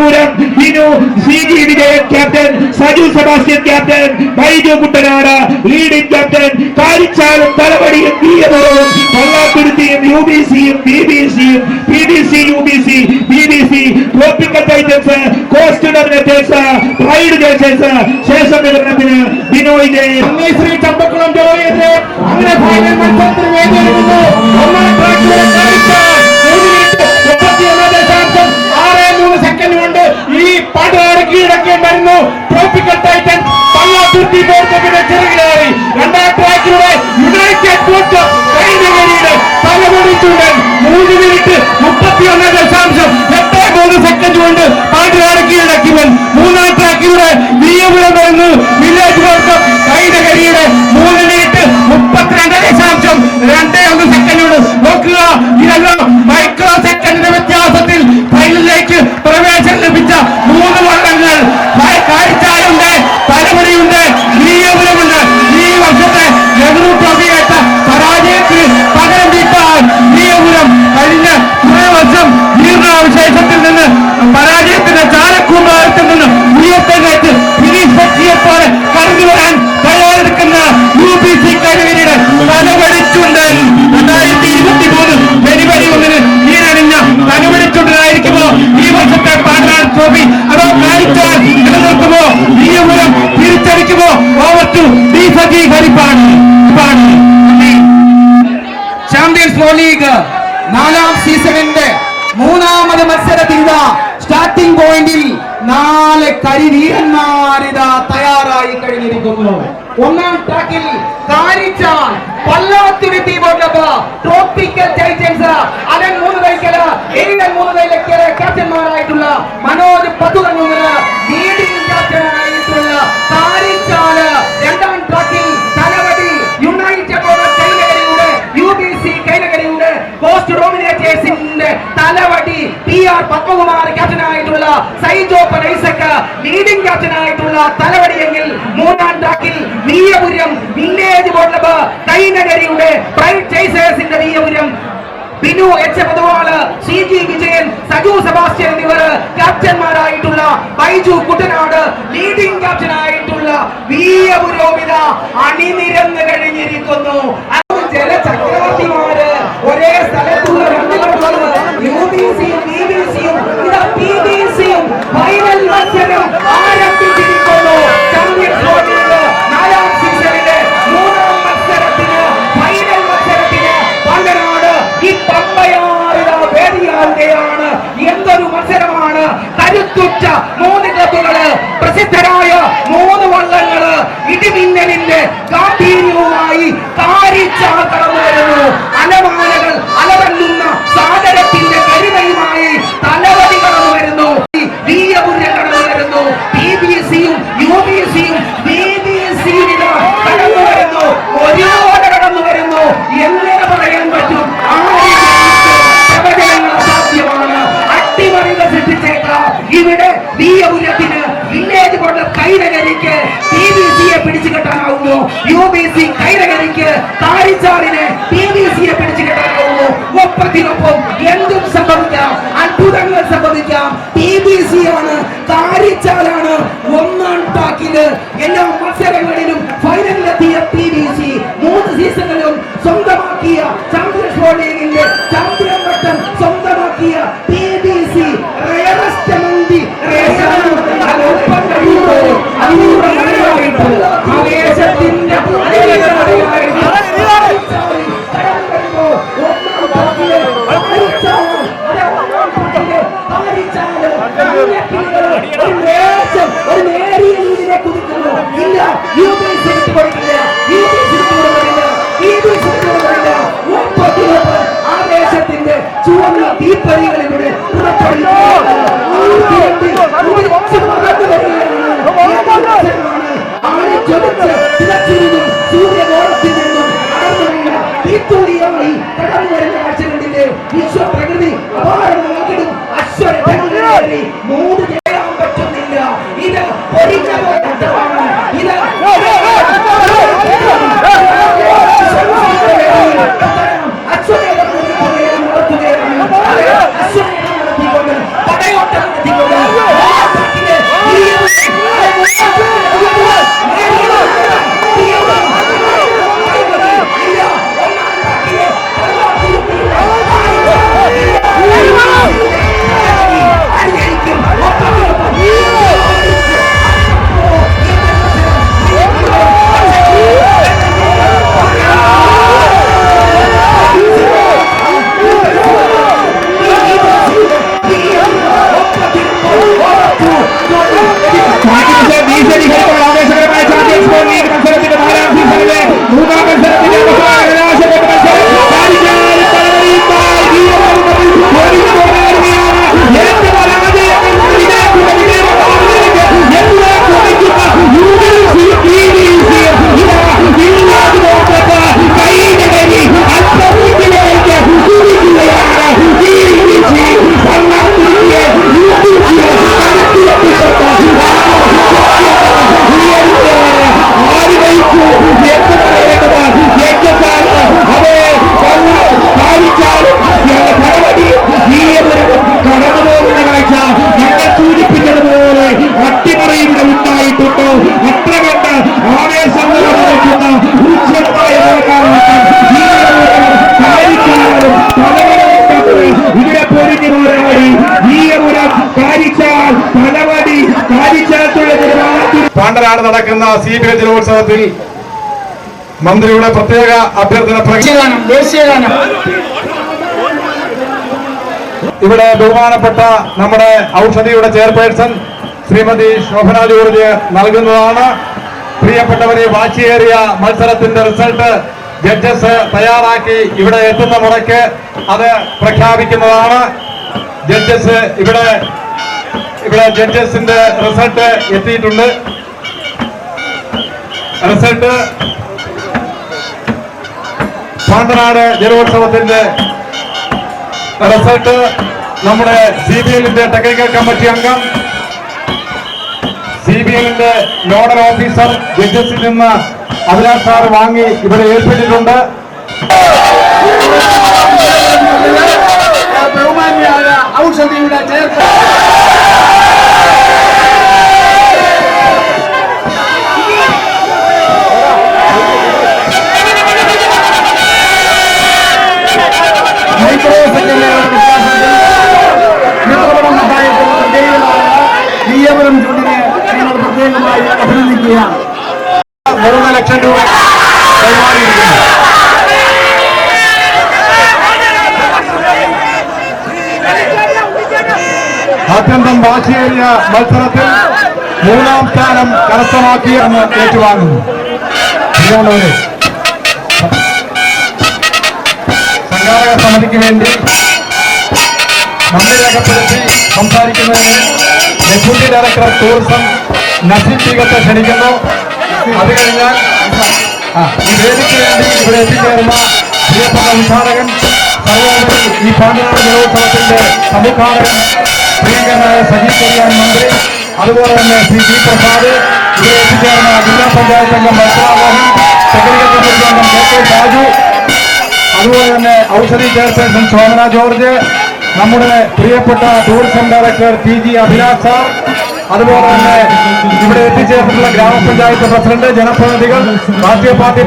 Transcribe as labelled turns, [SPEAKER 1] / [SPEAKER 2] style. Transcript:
[SPEAKER 1] Veeyapuram Vinu C G Vijayan captain Saju Sebastian captain Baiju Kuttanad leading captain കാരിച്ചാലും തലവടിയും വീയപുരവും കൊല്ലാത്തുരുത്തിയും U B സിയും B B സിയും P B C U B C B B C tropical titans coast dominators pride chasers ശേഷം വിതരണത്തിന് ബിനോയ്
[SPEAKER 2] ശ്രീ ചമ്പക്കുളം ജോലിയെതിരെ അങ്ങനെ final മത്സരത്തിന് വേദിയൊരുക്കുന്നു tropical ദീർഘാവിശേഷത്തിൽ
[SPEAKER 3] ഒന്നാം ട്രാക്കിൽ കാരിച്ചാൽ പല്ലാത്തുരുത്തി ബോർഡപ്പ് ട്രോപ്പിക്കൽ ടൈറ്റൻസ് അലൻ മൂന്ന് കൈക്കൽ എരിടൻ മൂന്ന് കൈക്കൽ ക്യാപ്റ്റന്മാരായിട്ടുള്ള മനോജ് പത്തുകണ്ണുങ്ങൽ ലീഡിംഗ് കൈനകരിയുടെ pride ചേസേഴ്സിന്റെ Veeyapuram Binu H Pothuval C G Vijayan Saju Sebastian എന്നിവർ ക്യാപ്റ്റന്മാരായിട്ടുള്ള ബൈജു കുട്ടനാട് ലീഡിംഗ് ക്യാപ്റ്റനായിട്ടുള്ള വീയപുരോമിത അണിനിരന്ന് കഴിഞ്ഞിരിക്കുന്നു. ജല ചക്രവർത്തിമാര് ഒരേ സ്ഥലത്തുള്ള യു ബി സിയും ബി ബി സിയും ഇതാ പി ബി സിയും ഫൈനൽ മത്സരം കരുത്തുറ്റ മൂന്ന് ക്ലബുകൾ പ്രസിദ്ധരായ മൂന്ന് വള്ളങ്ങൾ ഇടിമിന്നലിന്റെ ഗാംഭീര്യവുമായി കാരിച്ചാ കടന്നു വരുന്നു അലമാലകൾ സിയെ പിടിച്ചു കെട്ടാനാവുമോ യു ബി സി കൈരകരിക്ക് താരിച്ചാറിനെ പി ബി സിയെ പിടിച്ചു കെട്ടാനാവുമോ ഒപ്പത്തിനൊപ്പം എന്തും സംഭവിക്കാം. അത്ഭുതങ്ങൾ സംഭവിക്കാം. പി ബി സി ആണ് താരിച്ചാലാണ് ഒന്നാം ടാക്കിൽ. എല്ലാ മത്സരങ്ങളിലും ഫൈനലിലെത്തിയ പി ബി സി മൂന്ന് സീസണുകളിലും സ്വന്തമാക്കിയ മത്സരമാണ്? ആളെ ജ്വലിച്ച് തിളച്ചിരുന്നും സൂര്യഗോളത്തിൽ നിന്നും തീത്തൂരിയായി കടന്നു വരുന്ന കാഴ്ച കണ്ടില്ലേ വിശ്വപ്രകൃതി അപാരമാകിടും
[SPEAKER 4] പാണ്ടനാട് നടക്കുന്ന സി ബി ഐ ജലോത്സവത്തിൽ മന്ത്രിയുടെ പ്രത്യേക അഭ്യർത്ഥന ഇവിടെ ബഹുമാനപ്പെട്ട നമ്മുടെ ഔഷധിയുടെ ചെയർപേഴ്സൺ ശ്രീമതി ശോഭന ജോർജ് നൽകുന്നതാണ്. പ്രിയപ്പെട്ടവരെ വാശിയേറിയ മത്സരത്തിന്റെ റിസൾട്ട് ജഡ്ജസ് തയ്യാറാക്കി ഇവിടെ എത്തുന്ന മുറയ്ക്ക് അത് പ്രഖ്യാപിക്കുന്നതാണ്. ജഡ്ജസ് ഇവിടെ ഇവിടെ ജഡ്ജസിന്റെ റിസൾട്ട് എത്തിയിട്ടുണ്ട്. റിസൾട്ട് പാണ്ടനാട് ജലോത്സവത്തിന്റെ റിസൾട്ട് നമ്മുടെ സി ബി എല്ലിന്റെ ടെക്നിക്കൽ കമ്മിറ്റി അംഗം സി ബി എല്ലിന്റെ നോഡൽ ഓഫീസർ ജഡ്ജസിൽ നിന്ന് അഭിലാഷ് സാർ വാങ്ങി ഇവിടെ ഏൽപ്പിച്ചിട്ടുണ്ട്. അത്യന്തം വാശിയേറിയ മത്സരത്തിൽ മൂന്നാം സ്ഥാനം കരസ്ഥമാക്കിയെന്ന് ഏറ്റുവാങ്ങുന്നു സംഘാടക സമിതിക്ക് വേണ്ടി നന്ദി രേഖപ്പെടുത്തി സംസാരിക്കുന്നതിന് ഡെപ്യൂട്ടി ഡയറക്ടർ ടൂറിസം നസീം പീകത്തെ ക്ഷണിക്കുന്നു. അത് കഴിഞ്ഞാൽ ഈ വേദിക്ക് വേണ്ടി ഇവിടെ എത്തിച്ചേർന്ന പ്രിയപ്പെട്ട ഉദ്ഘാടകൻ സർവോപരി ഈ പാണ്ഡ്യനാട് ജലോത്സവത്തിന്റെ സമുദ്ഘാടകൻ പ്രിയങ്കരനായ സജീവ് കല്യാൺ മന്ത്രി അതുപോലെ തന്നെ ശ്രീ ജി പ്രസാദ് ഇവിടെ എത്തിച്ചേർന്ന ജില്ലാ പഞ്ചായത്ത് അംഗം വർഷാമോഹൻ സെക്രട്ടറി കമ്മിറ്റി അംഗം കെ കെ രാജു അതുപോലെ തന്നെ ഔഷധി ചെയർപേഴ്സൺ ശോഭന ജോർജ് നമ്മുടെ പ്രിയപ്പെട്ട tourism director T G Abhilash sir അതുപോലെ തന്നെ ഇവിടെ എത്തിച്ചേർന്നിട്ടുള്ള ഗ്രാമപഞ്ചായത്ത് പ്രസിഡന്റ് ജനപ്രതിനിധികൾ രാഷ്ട്രീയ പാർട്ടി